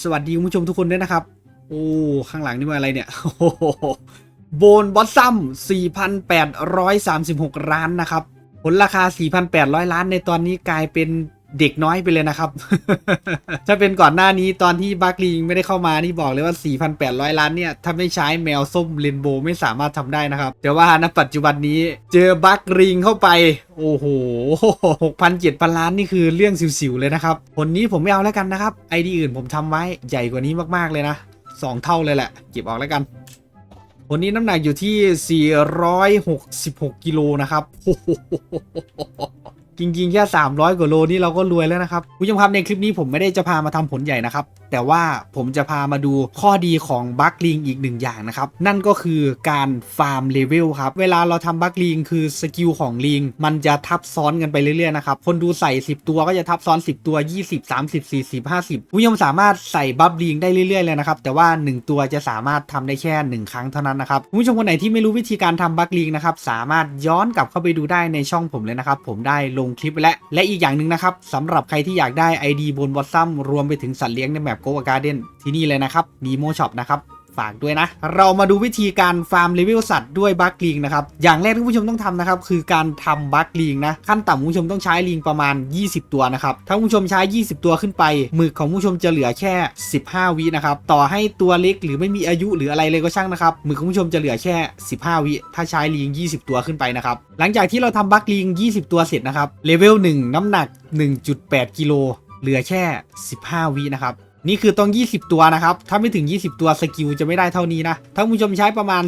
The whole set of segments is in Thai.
สวัสดีคุณผู้ชมทุกคนด้วยนะครับ โอ้ ข้างหลังนี่มันอะไรเนี่ยโอ้โหโบนบอสซัม 4,836 ล้านนะครับ ผลราคา 4,800 ล้านในตอนนี้กลายเป็น เด็กน้อยไปเลยนะครับ ถ้าเป็นก่อนหน้านี้ตอนที่บัคลีไม่ได้เข้ามานี่บอกเลยว่า 4,800 ล้านเนี่ย ถ้าไม่ใช้แมวส้มเรนโบว์ไม่สามารถทำได้นะครับ แต่ว่าณปัจจุบันนี้เจอบัคลิงเข้าไป โอ้โห6,700ล้านนี่คือเรื่องสิวๆเลยนะครับ ผลนี้ผมไม่เอาแล้วกันนะครับไอดีอื่นผมทำไว้ใหญ่กว่านี้มากๆเลยนะ2 เท่าเลยแหละเก็บออกแล้วกันวันนี้น้ำหนักอยู่ที่ 466 กิโลนะครับ จริงๆแค่300กว่าโลนี่เราก็รวยแล้วนะครับคุณผู้ชมครับในคลิปนี้ผมไม่ได้จะพามาทำผลใหญ่นะครับ แต่ว่าผมจะพามาดูข้อดีของบัคลิงอีกหนึ่งอย่างนะครับ นั่นก็คือการฟาร์มเลเวลครับ เวลาเราทำบัคลิงคือสกิลของลิง มันจะทับซ้อนกันไปเรื่อยๆนะครับ คนดูใส่ 10 ตัวก็จะทับซ้อน 10 ตัว 20 30 40 50คุณผู้ชมสามารถใส่บัฟลิงได้เรื่อยๆเลยนะครับ แต่ว่า 1 ตัวจะสามารถทำได้แค่ 1 ครั้งเท่านั้นนะครับคุณผู้ชมคนไหนที่ไม่รู้วิธีการทำบัคลิงนะครับสามารถย้อนกลับเข้าไปดูได้ในช่องผมเลยนะครับ ผมได้ลงคลิปไว้แล้วและอีกอย่างหนึ่งนะครับสำหรับใครที่อยากได้ ID บนบอสซัมรวมไปถึงสัตว์เลี้ยงในแบบโกวาการ์เดนที่นี่เลยนะครับมีโมช็อปนะครับฝากด้วยนะ เรามาดูวิธีการฟาร์มเลเวลสัตว์ด้วยบัคลิงนะครับ อย่างแรกที่ผู้ชมต้องทำนะครับ คือการทำบัคลิงนะ ขั้นต่ำผู้ชมต้องใช้ลิงประมาณ 20 ตัวนะครับ ถ้าผู้ชมใช้ 20 ตัวขึ้นไป หมึกของผู้ชมจะเหลือแค่ 15 วินะครับ ต่อให้ตัวเล็กหรือไม่มีอายุหรืออะไรเลยก็ช่างนะครับ หมึกของผู้ชมจะเหลือแค่ 15 วิ ถ้าใช้ลิง 20 ตัวขึ้นไปนะครับ หลังจากที่เราทำบัคลิง 20 ตัวเสร็จนะครับ เลเวล1น้ำหนัก 1.8 กิโล เหลือแค่ 15 วินะครับ นี่คือต้อง 20 ตัวนะครับ ถ้าไม่ถึง 20 ตัวสกิลจะไม่ได้เท่านี้นะ ถ้าผู้ชมใช้ประมาณ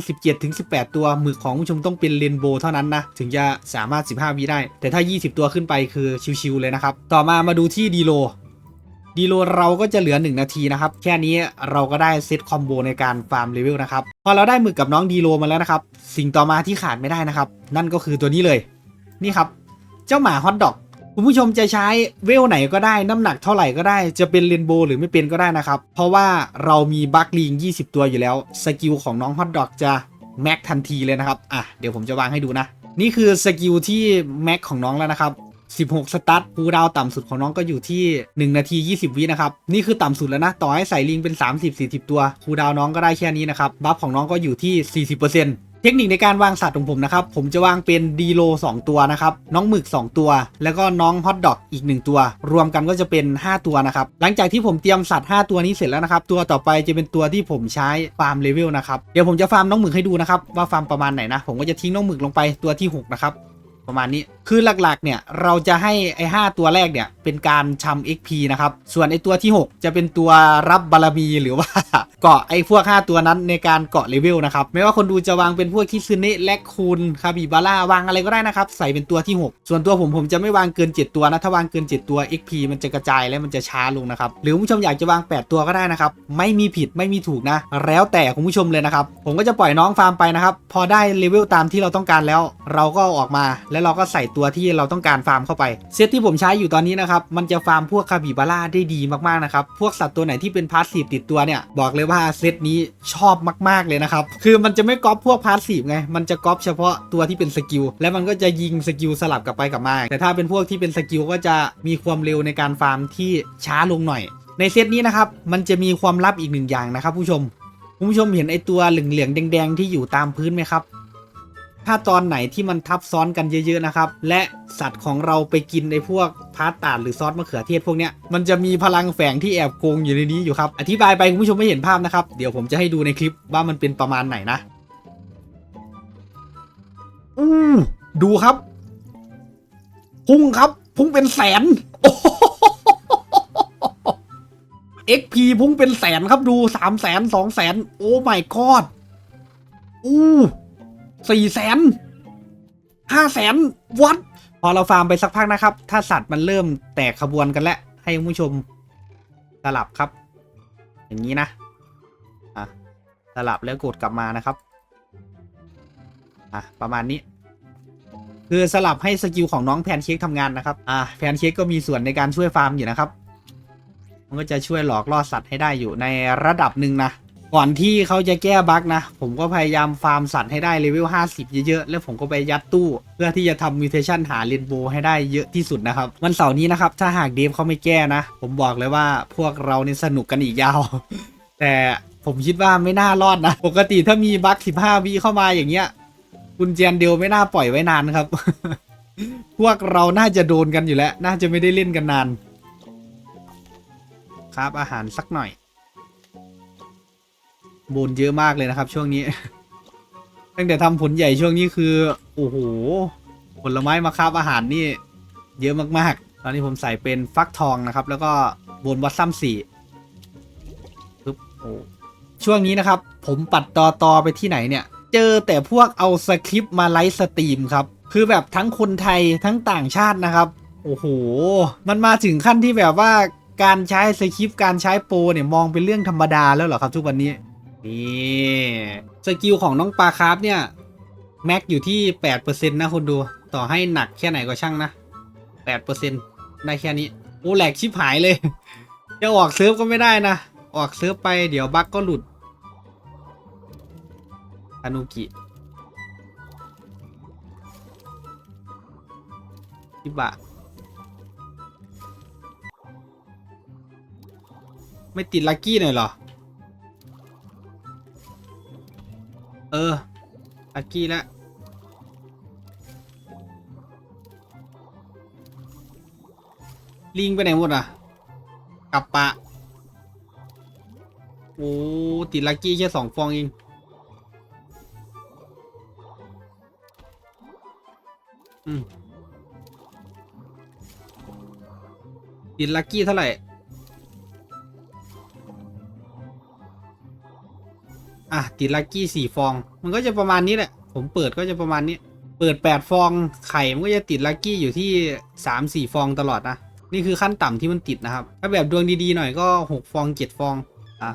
17-18 ตัวหมึกของผู้ชมต้องเป็นเรนโบว์เท่านั้นนะ ถึงจะสามารถ 15วิได้ แต่ถ้า 20 ตัวขึ้นไปคือชิวๆเลยนะครับ ต่อมามาดูที่ดีโลดีโลเราก็จะเหลือ 1 นาทีนะครับ แค่นี้เราก็ได้เซตคอมโบในการฟาร์มเลเวลนะครับ พอเราได้หมึกกับน้องดีโลมาแล้วนะครับ สิ่งต่อมาที่ขาดไม่ได้นะครับ นั่นก็คือตัวนี้เลย นี่ครับ เจ้าหมาฮอตดอก คุณผู้ชมจะใช้เวลไหนก็ได้น้ำหนักเท่าไหร่ก็ได้จะเป็นเรนโบว์หรือไม่เป็นก็ได้นะครับ เพราะว่าเรามีบัคลิง 20 ตัวอยู่แล้ว สกิลของน้องฮอตดอกจะแม็กทันทีเลยนะครับ อะ เดี๋ยวผมจะวางให้ดูนะ นี่คือสกิลที่แม็กของน้องแล้วนะครับ16 สตาร์ทคูดาวต่ำสุดของน้องก็อยู่ที่ 1 นาที 20 วินะครับ นี่คือต่ำสุดแล้วนะ ต่อให้ใส่ลิงเป็น 30-40 ตัวคูดาวน์น้องก็ได้แค่นี้นะครับ บัฟของน้องก็อยู่ที่ 40% เทคนิคในการวางสัตว์ของผมนะครับ ผมจะวางเป็นดีโล 2 ตัวนะครับ น้องหมึก 2 ตัว แล้วก็น้องฮอตดอกอีก 1 ตัว รวมกันก็จะเป็น 5 ตัวนะครับ หลังจากที่ผมเตรียมสัตว์ 5 ตัวนี้เสร็จแล้วนะครับ ตัวต่อไปจะเป็นตัวที่ผมใช้ฟาร์มเลเวลนะครับ เดี๋ยวผมจะฟาร์มน้องหมึกให้ดูนะครับว่าฟาร์มประมาณไหนนะ ผมก็จะทิ้งน้องหมึกลงไปตัวที่ 6 นะครับ ประมาณนี้ คือหลักๆ เนี่ย เราจะให้ไอ้5ตัวแรกเนี่ย เป็นการชำ XP นะครับ ส่วนไอ้ตัวที่ 6 จะเป็นตัวรับบารมีหรือว่า เกาะไอ้พวก 5 ตัวนั้นในการเกาะเลเวลนะครับ ไม่ว่าคนดูจะวางเป็นพวกคิซึเนะแลคคูนคาบิบาร่าวางอะไรก็ได้นะครับ ใส่เป็นตัวที่ 6 ส่วนตัวผมผมจะไม่วางเกิน 7 ตัวนะ ถ้าวางเกิน 7 ตัว XP มันจะกระจายและมันจะช้าลงนะครับ หรือคุณผู้ชมอยากจะวาง 8 ตัวก็ได้นะครับ ไม่มีผิดไม่มีถูกนะ แล้วแต่คุณผู้ชมเลยนะครับ ผมก็จะปล่อยน้องฟาร์มไปนะครับ พอได้เลเวลตามที่เราต้องการแล้ว เราก็ออกมาแล้วเราก็ใส่ตัวที่เราต้องการฟาร์มเข้าไป เซตที่ผมใช้อยู่ตอนนี้นะครับ มันจะฟาร์มพวกคาบิบาร่าได้ดีมากๆนะครับ พวกสัตว์ตัวไหนที่เป็นพาสซีฟติดตัวเนี่ย บอกเลยว่าเซตนี้ชอบมากๆเลยนะครับ คือมันจะไม่ก๊อปพวกพาสซีฟไง มันจะก๊อปเฉพาะตัวที่เป็นสกิล และมันก็จะยิงสกิลสลับกลับไปกลับมา แต่ถ้าเป็นพวกที่เป็นสกิลก็จะมีความเร็วในการฟาร์มที่ช้าลงหน่อย ในเซตนี้นะครับ มันจะมีความลับอีกหนึ่งอย่างนะครับ ผู้ชม ผู้ชมเห็นไอตัวเหลืองๆแดง ๆ ที่อยู่ตามพื้นไหมครับ ถ้าตอนไหนที่มันทับซ้อนกันเยอะๆนะครับ และสัตว์ของเราไปกินในพวกพาสต้าหรือซอสมะเขือเทศพวกเนี้ยมันจะมีพลังแฝงที่แอบโกงอยู่ในนี้อยู่ครับ อธิบายไปคุณผู้ชมไม่เห็นภาพนะครับ เดี๋ยวผมจะให้ดูในคลิปว่ามันเป็นประมาณไหนนะอู้ดูครับ พุ่งครับ พุ่งเป็นแสนโอ้โห XP พุ่งเป็นแสนครับดูสามแสนสองแสนโอ้ my god อู้ สี่แสนห้าแสนวัดพอเราฟาร์มไปสักพักนะครับ ถ้าสัตว์มันเริ่มแตกขบวนกันแล้ว ให้ผู้ชมสลับครับ อย่างนี้นะอะสลับแล้วกดกลับมานะครับอะประมาณนี้ คือสลับให้สกิลของน้องแพนเค้กทำงานนะครับอะแพนเค้กก็มีส่วนในการช่วยฟาร์มอยู่นะครับ มันก็จะช่วยหลอกล่อสัตว์ให้ได้อยู่ในระดับหนึ่งนะ ก่อนที่เขาจะแก้บั๊กนะ ผมก็พยายามฟาร์มสัตว์ให้ได้เลเวล 50 เยอะๆ แล้วผมก็ไปยัดตู้ เพื่อที่จะทำมิวเทชันหาเรนโบว์ให้ได้เยอะที่สุดนะครับ วันเสาร์นี้นะครับ ถ้าหากเดฟเขาไม่แก้นะ ผมบอกเลยว่าพวกเรานี่สนุกกันอีกยาว แต่ผมคิดว่าไม่น่ารอดนะ ปกติถ้ามีบั๊ก15วิเข้ามาอย่างเงี้ยคุณเจียนเดียวไม่น่าปล่อยไว้นานครับ พวกเราน่าจะโดนกันอยู่แล้ว น่าจะไม่ได้เล่นกันนาน ครับอาหารสักหน่อย บนเยอะมากเลยนะครับ ช่วงนี้ ตั้งแต่ทำผลใหญ่ช่วงนี้คือ โอ้โห ผลไม้มาคาบอาหารนี่ เยอะมากๆ ตอนนี้ผมใส่เป็นฟักทองนะครับ แล้วก็บนวัดซ้ำสี่ปึ๊บโอ้ช่วงนี้นะครับ ผมปัดต่อต่อไปที่ไหนเนี่ย เจอแต่พวกเอาสคริปต์มาไลฟ์สตรีมครับ คือแบบทั้งคนไทยทั้งต่างชาตินะครับ โอ้โห มันมาถึงขั้นที่แบบว่าการใช้สคริปต์การใช้โปรเนี่ยมองเป็นเรื่องธรรมดาแล้วเหรอครับทุกวันนี้ นี่สกิลของน้องปลาคาร์ฟเนี่ย แม็กอยู่ที่ 8%นะคนดูต่อให้หนักแค่ไหนก็ช่างนะ 8%ได้แค่นี้ โอ้แหลกชิบหายเลย จะออกเซิร์ฟก็ไม่ได้นะ ออกเซิร์ฟไปเดี๋ยวบั๊กก็หลุดทานุกิชิบะ ไม่ติดลักกี้หน่อยเหรอ เออลักกี้แล้วลิงไปไหนหมดอะ กลับปะ โอ้ ติดลักกี้แค่สองฟองเองอืมติดลักกี้เท่าไหร่ อะติดลักกี้สี่ฟอง มันก็จะประมาณนี้แหละ ผมเปิดก็จะประมาณนี้ เปิดแปดฟองไข่มันก็จะติดลักกี้อยู่ที่สามสี่ฟองตลอดนะนี่คือขั้นต่ำที่มันติดนะครับ ถ้าแบบดวงดีๆหน่อยก็หกฟองเจ็ดฟอง อะ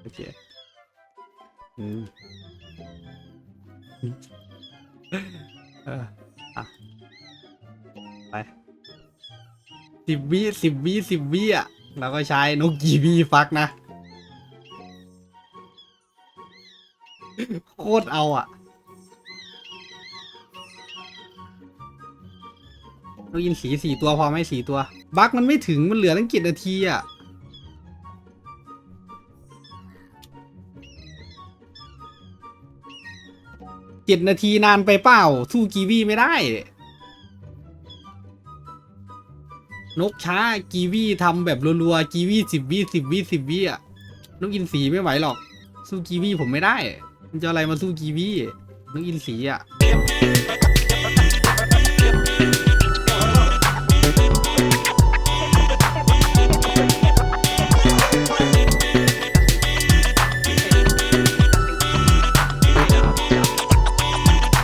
โอเคอืมเอออะ ไปสิบวิสิบวิสิบวิอะ เราก็ใช้นกกีบีฟักนะ ตรเอาอะนกยินสีสี่ตัวพอไหมสี่ตัว บั๊กมันไม่ถึงมันเหลือตั้งกี่นาทีอะเจ็ดนาทีนานไปเปล่า สู้กีวีไม่ได้ นกช้ากีวีทำแบบรัวๆ กีวีสิบวิสิบวิสิบวิอะ นกอินทรีไม่ไหวหรอก สู้กีวีผมไม่ได้ มันจะอะไรมาสู้กีวีมึงอินสีอะ